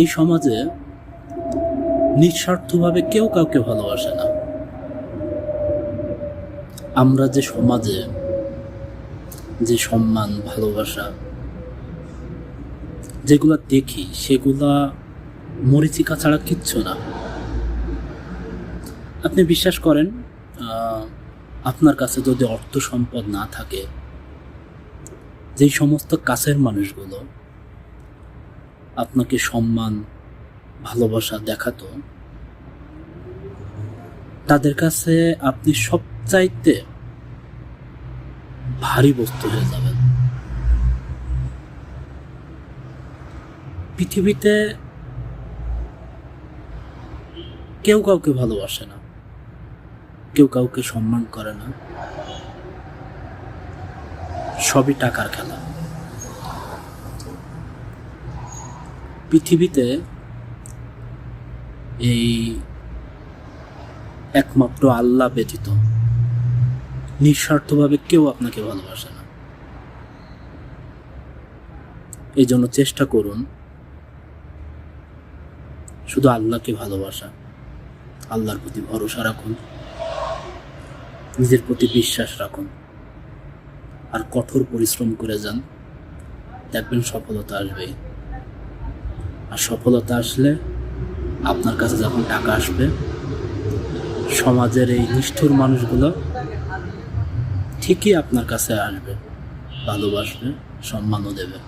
এই সমাজে নিঃস্বার্থভাবে কেউ কাউকে ভালোবাসে না। আমরা যে সমাজে যে সম্মান, ভালোবাসা যেগুলা দেখি, সেগুলা মরিচিকা ছাড়া কিচ্ছু না। আপনি বিশ্বাস করেন আপনার কাছে যদি অর্থ সম্পদ না থাকে, যেই সমস্ত কাছের মানুষগুলো আপনাকে সম্মান, ভালোবাসা দেখাতো। তাদের কাছে আপনি সবচাইতে ভারী বস্তু হয়ে যাবেন। পৃথিবীতে কেউ কাউকে ভালোবাসে না, কেউ কাউকে সম্মান করে না। সবই টাকার খেলা। পৃথিবীতে এই একমাত্র আল্লাহ ব্যতীত নিঃস্বার্থভাবে কেউ আপনাকে ভালোবাসে না। এই জন্য চেষ্টা করুন শুধু আল্লাহকে ভালোবাসা, আল্লাহর প্রতি ভরসা রাখুন, নিজের প্রতি বিশ্বাস রাখুন, আর কঠোর পরিশ্রম করে যান, দেখবেন সফলতা আসবেই। আর সফলতা আসলে আপনার কাছে যখন টাকা আসবে, সমাজের এই নিষ্ঠুর মানুষগুলো ঠিকই আপনার কাছে আসবে, ভালোবাসবে, সম্মানও দেবে।